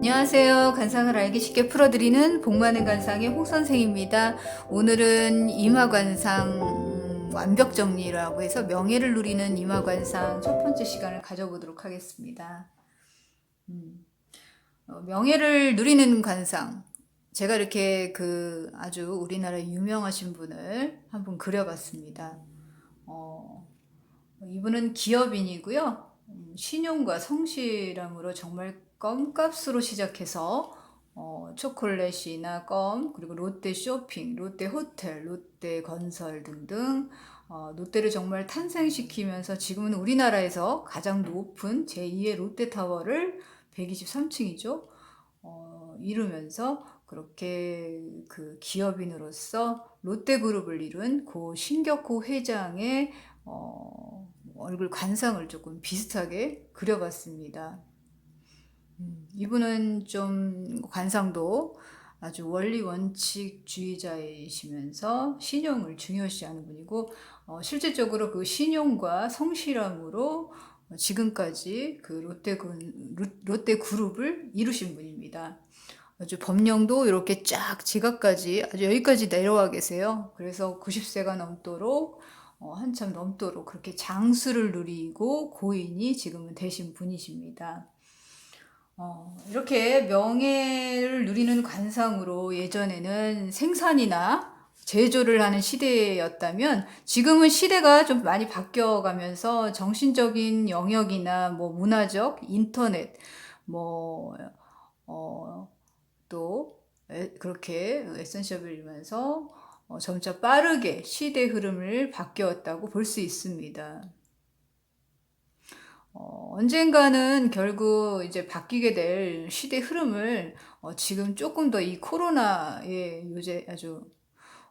안녕하세요. 관상을 알기 쉽게 풀어드리는 복만은 관상의 홍 선생입니다. 오늘은 이마관상 음, 완벽 정리라고 해서 명예를 누리는 이마관상 첫 번째 시간을 가져보도록 하겠습니다. 음, 어, 명예를 누리는 관상. 제가 이렇게 그 아주 우리나라 유명하신 분을 한분 그려봤습니다. 어, 이분은 기업인이고요. 음, 신용과 성실함으로 정말 껌값으로 시작해서 어, 초콜릿이나 껌, 그리고 롯데 쇼핑, 롯데 호텔, 롯데 건설 등등 어, 롯데를 정말 탄생시키면서 지금은 우리나라에서 가장 높은 제2의 롯데타워를 123층이죠. 어, 이루면서 그렇게 그 기업인으로서 롯데그룹을 이룬 고 신격호 회장의 어, 얼굴 관상을 조금 비슷하게 그려봤습니다. 음, 이분은 좀 관상도 아주 원리 원칙주의자이시면서 신용을 중요시하는 분이고 어, 실질적으로 그 신용과 성실함으로 지금까지 그 롯데, 롯데 그룹을 이루신 분입니다. 아주 법령도 이렇게 쫙 지각까지 아주 여기까지 내려와 계세요. 그래서 90세가 넘도록 어, 한참 넘도록 그렇게 장수를 누리고 고인이 지금은 되신 분이십니다. 어, 이렇게 명예를 누리는 관상으로 예전에는 생산이나 제조를 하는 시대였다면 지금은 시대가 좀 많이 바뀌어가면서 정신적인 영역이나 뭐 문화적, 인터넷, 뭐, 어, 또 그렇게 에센셜을 이면서 어, 점차 빠르게 시대 흐름을 바뀌었다고 볼 수 있습니다. 어, 언젠가는 결국 이제 바뀌게 될 시대 흐름을 어, 지금 조금 더 이 코로나의 요새 아주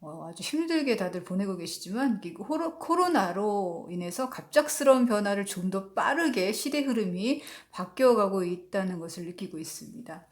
어, 아주 힘들게 다들 보내고 계시지만 이 코로, 코로나로 인해서 갑작스러운 변화를 좀 더 빠르게 시대 흐름이 바뀌어가고 있다는 것을 느끼고 있습니다.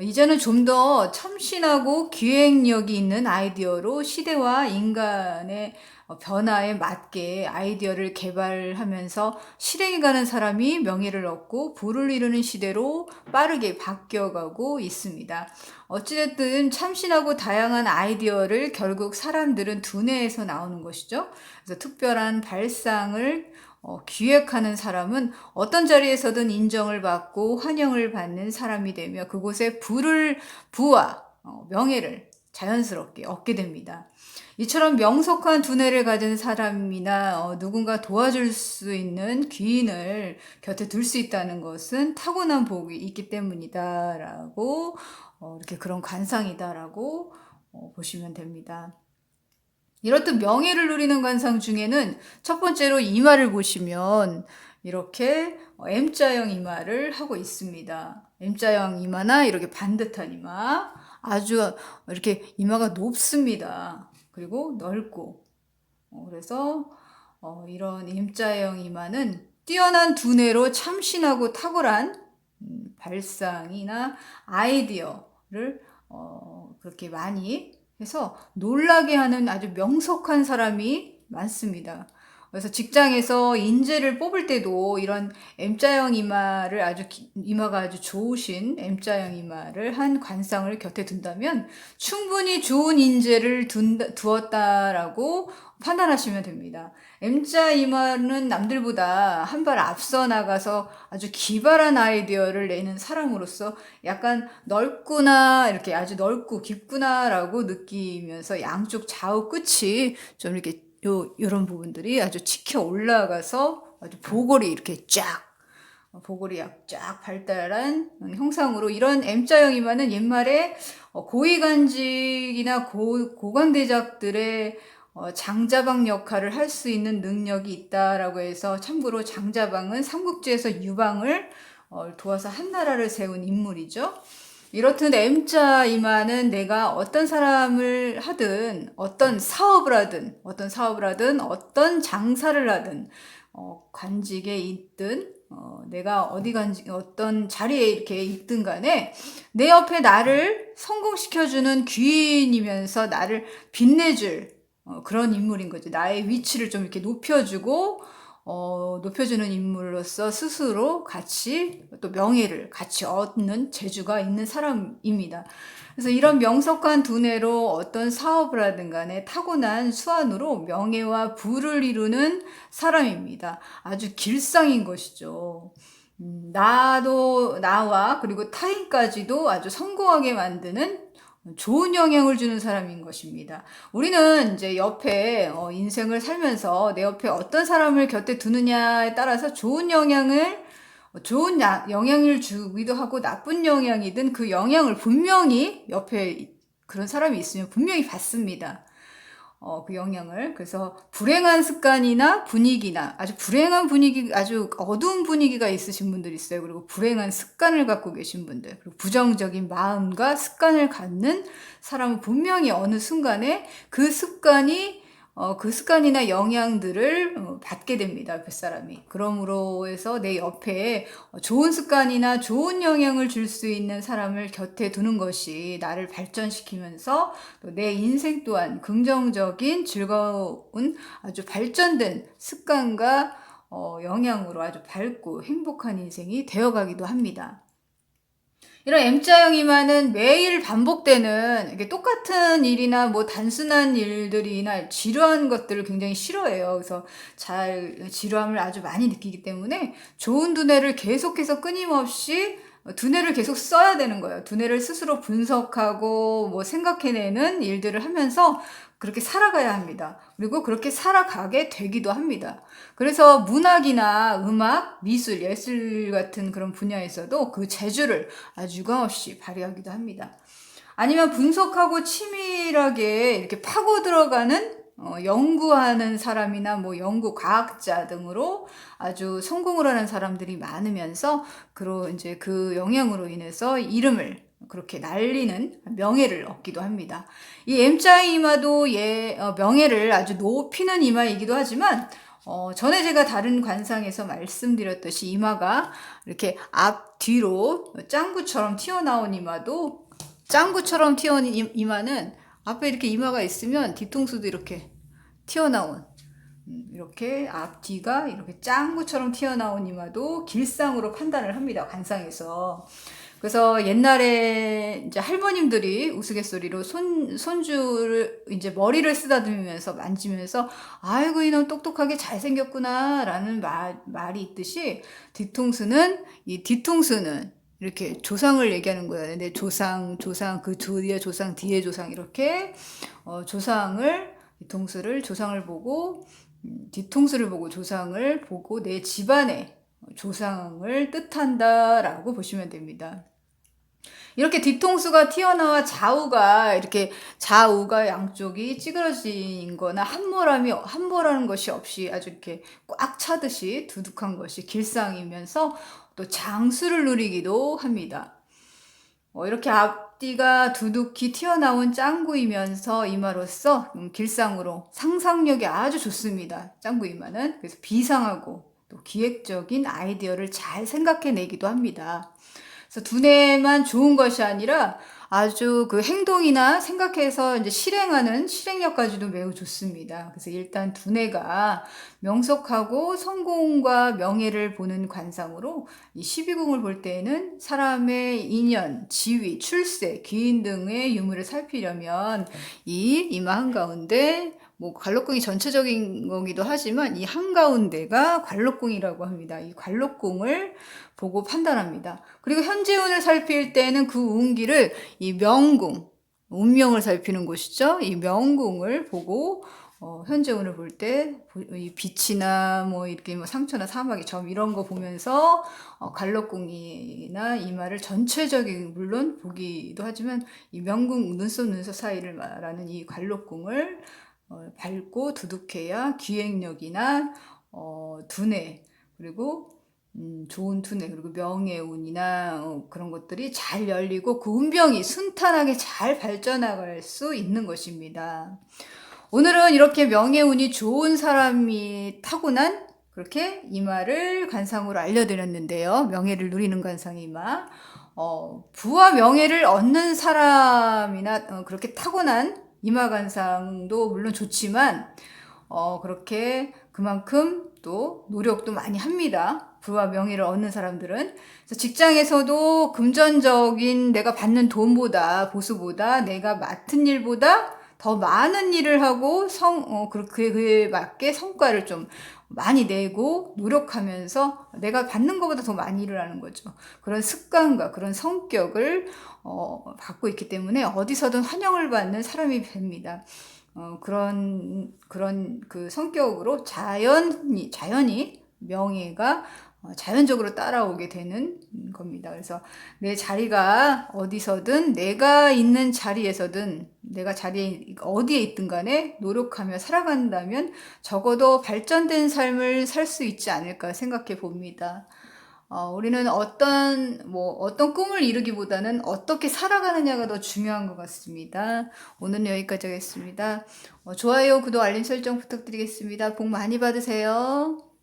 이제는 좀 더 참신하고 기획력이 있는 아이디어로 시대와 인간의 어, 변화에 맞게 아이디어를 개발하면서 실행해 가는 사람이 명예를 얻고 부를 이루는 시대로 빠르게 바뀌어가고 있습니다. 어찌됐든 참신하고 다양한 아이디어를 결국 사람들은 두뇌에서 나오는 것이죠. 그래서 특별한 발상을 어, 기획하는 사람은 어떤 자리에서든 인정을 받고 환영을 받는 사람이 되며 그곳에 부를, 부와 어, 명예를 자연스럽게 얻게 됩니다. 이처럼 명석한 두뇌를 가진 사람이나 어, 누군가 도와줄 수 있는 귀인을 곁에 둘 수 있다는 것은 타고난 복이 있기 때문이다라고 어, 이렇게 그런 관상이다라고 어, 보시면 됩니다. 이렇듯 명예를 누리는 관상 중에는 첫 번째로 이마를 보시면 이렇게 M자형 이마를 하고 있습니다. M자형 이마나 이렇게 반듯한 이마, 아주 이렇게 이마가 높습니다. 그리고 넓고. 어, 그래서 어, 이런 M자형 이마는 뛰어난 두뇌로 참신하고 탁월한 음, 발상이나 아이디어를 어, 그렇게 많이 해서 놀라게 하는 아주 명석한 사람이 많습니다. 그래서 직장에서 인재를 뽑을 때도 이런 M자형 이마를 아주 이마가 아주 좋으신 M자형 이마를 한 관상을 곁에 둔다면 충분히 좋은 인재를 둔다, 두었다라고 판단하시면 됩니다. M자 이마는 남들보다 한 발 앞서 나가서 아주 기발한 아이디어를 내는 사람으로서 약간 넓구나 이렇게 아주 넓고 깊구나라고 느끼면서 양쪽 좌우 끝이 좀 이렇게 요, 요런 부분들이 아주 치켜 올라가서 아주 보골이 이렇게 쫙, 어, 보골이 쫙 발달한 형상으로 이런 M자형 이마는 옛말에 어, 고위간직이나 고, 고관대작들의 어, 장자방 역할을 할 수 있는 능력이 있다라고 해서 참고로 장자방은 삼국지에서 유방을 도와서 한 나라를 세운 인물이죠. 이렇듯 M자 이마는 내가 어떤 사람을 하든 어떤 사업을 하든 어떤 사업을 하든 어떤 장사를 하든 어, 관직에 있든 어, 내가 어디 간지 어떤 자리에 이렇게 있든 간에 내 옆에 나를 성공시켜주는 귀인이면서 나를 빛내줄 어, 그런 인물인 거죠. 나의 위치를 좀 이렇게 높여주고 어, 높여주는 인물로서 스스로 같이 또 명예를 같이 얻는 재주가 있는 사람입니다. 그래서 이런 명석한 두뇌로 어떤 사업을 하든 간에 타고난 수완으로 명예와 부를 이루는 사람입니다. 아주 길상인 것이죠. 음, 나도, 나와 그리고 타인까지도 아주 성공하게 만드는 좋은 영향을 주는 사람인 것입니다. 우리는 이제 옆에 어, 인생을 살면서 내 옆에 어떤 사람을 곁에 두느냐에 따라서 좋은 영향을 좋은 야, 영향을 주기도 하고 나쁜 영향이든 그 영향을 분명히 옆에 그런 사람이 있으면 분명히 받습니다. 어, 그 영향을. 그래서 불행한 습관이나 분위기나 아주 불행한 분위기, 아주 어두운 분위기가 있으신 분들 있어요. 그리고 불행한 습관을 갖고 계신 분들, 그리고 부정적인 마음과 습관을 갖는 사람은 분명히 어느 순간에 그 습관이 어, 그 습관이나 영향들을 어, 받게 됩니다. 그 사람이. 그러므로 해서 내 옆에 좋은 습관이나 좋은 영향을 줄 수 있는 사람을 곁에 두는 것이 나를 발전시키면서 또내 인생 또한 긍정적인 즐거운 아주 발전된 습관과 어, 영향으로 아주 밝고 행복한 인생이 되어가기도 합니다. 이런 M자형이만은 매일 반복되는 이게 똑같은 일이나 뭐 단순한 일들이나 지루한 것들을 굉장히 싫어해요. 그래서 잘 지루함을 아주 많이 느끼기 때문에 좋은 두뇌를 계속해서 끊임없이 두뇌를 계속 써야 되는 거예요. 두뇌를 스스로 분석하고 뭐 생각해내는 일들을 하면서 그렇게 살아가야 합니다. 그리고 그렇게 살아가게 되기도 합니다. 그래서 문학이나 음악, 미술, 예술 같은 그런 분야에서도 그 재주를 아주 유감없이 발휘하기도 합니다. 아니면 분석하고 치밀하게 이렇게 파고 들어가는 어, 연구하는 사람이나 뭐 연구 과학자 등으로 아주 성공을 하는 사람들이 많으면서 그로 이제 그 영향으로 인해서 이름을 그렇게 날리는 명예를 얻기도 합니다. 이 M자의 이마도 예, 어, 명예를 아주 높이는 이마이기도 하지만 어, 전에 제가 다른 관상에서 말씀드렸듯이 이마가 이렇게 앞 뒤로 짱구처럼 튀어나온 이마도 짱구처럼 튀어나온 이마는 앞에 이렇게 이마가 있으면 뒤통수도 이렇게 튀어나온 음, 이렇게 앞뒤가 이렇게 짱구처럼 튀어나온 이마도 길상으로 판단을 합니다. 관상에서. 그래서 옛날에 이제 할머님들이 우스갯소리로 손, 손주를 이제 머리를 쓰다듬으면서 만지면서 아이고 이놈 똑똑하게 잘생겼구나 라는 말, 말이 있듯이 뒤통수는 이 뒤통수는 이렇게 조상을 얘기하는 거예요. 근데 조상, 조상, 그 뒤에 조상, 뒤에 조상 이렇게 어, 조상을 뒤통수를 조상을 보고 음, 뒤통수를 보고 조상을 보고 내 집안의 조상을 뜻한다라고 보시면 됩니다. 이렇게 뒤통수가 튀어나와 좌우가 이렇게 좌우가 양쪽이 찌그러진 거나 함몰함이 함몰하는 것이 없이 아주 이렇게 꽉 차듯이 두둑한 것이 길상이면서 또 장수를 누리기도 합니다. 어, 이렇게 앞뒤가 두둑히 튀어나온 짱구이면서 이마로서 음, 길상으로 상상력이 아주 좋습니다. 짱구 이마는 그래서 비상하고 또 기획적인 아이디어를 잘 생각해내기도 합니다. 그래서 두뇌만 좋은 것이 아니라 아주 그 행동이나 생각해서 이제 실행하는 실행력까지도 매우 좋습니다. 그래서 일단 두뇌가 명석하고 성공과 명예를 보는 관상으로 이 12궁을 볼 때에는 사람의 인연, 지위, 출세, 기인 등의 유무를 살피려면 이 이마 한가운데 뭐 관록궁이 전체적인 거기도 하지만 이 한가운데가 관록궁이라고 합니다. 이 관록궁을 보고 판단합니다. 그리고 현재 운을 살필 때는 그 운기를 이 명궁, 운명을 살피는 곳이죠. 이 명궁을 보고 어, 현재 운을 볼 때 이 빛이나 뭐 이렇게 뭐 상처나 사막의 점 이런 거 보면서 어, 갈록궁이나 이마를 전체적인 물론 보기도 하지만 이 명궁 눈썹 눈썹 사이를 말하는 이 관록궁을 어, 밝고 두둑해야 기획력이나 어, 두뇌 그리고 음, 좋은 두뇌 그리고 명예운이나 어, 그런 것들이 잘 열리고 그 운병이 순탄하게 잘 발전할 수 있는 것입니다. 오늘은 이렇게 명예운이 좋은 사람이 타고난 그렇게 이마를 관상으로 알려드렸는데요. 명예를 누리는 관상 이마. 어, 부와 명예를 얻는 사람이나 어, 그렇게 타고난 이마관상도 물론 좋지만 어, 그렇게 그만큼 또 노력도 많이 합니다. 부와 명예를 얻는 사람들은. 직장에서도 금전적인 내가 받는 돈보다, 보수보다, 내가 맡은 일보다 더 많은 일을 하고 성, 어, 그- 그에, 그에 맞게 성과를 좀 많이 내고 노력하면서 내가 받는 것보다 더 많이 일을 하는 거죠. 그런 습관과 그런 성격을 어, 갖고 있기 때문에 어디서든 환영을 받는 사람이 됩니다. 어, 그런 그런 그 성격으로 자연이 자연이 명예가 어, 자연적으로 따라오게 되는 겁니다. 그래서 내 자리가 어디서든 내가 있는 자리에서든 내가 자리에 어디에 있든 간에 노력하며 살아간다면 적어도 발전된 삶을 살 수 있지 않을까 생각해 봅니다. 어, 우리는 어떤, 뭐, 어떤 꿈을 이루기보다는 어떻게 살아가느냐가 더 중요한 것 같습니다. 오늘은 여기까지 하겠습니다. 어, 좋아요, 구독, 알림 설정 부탁드리겠습니다. 복 많이 받으세요.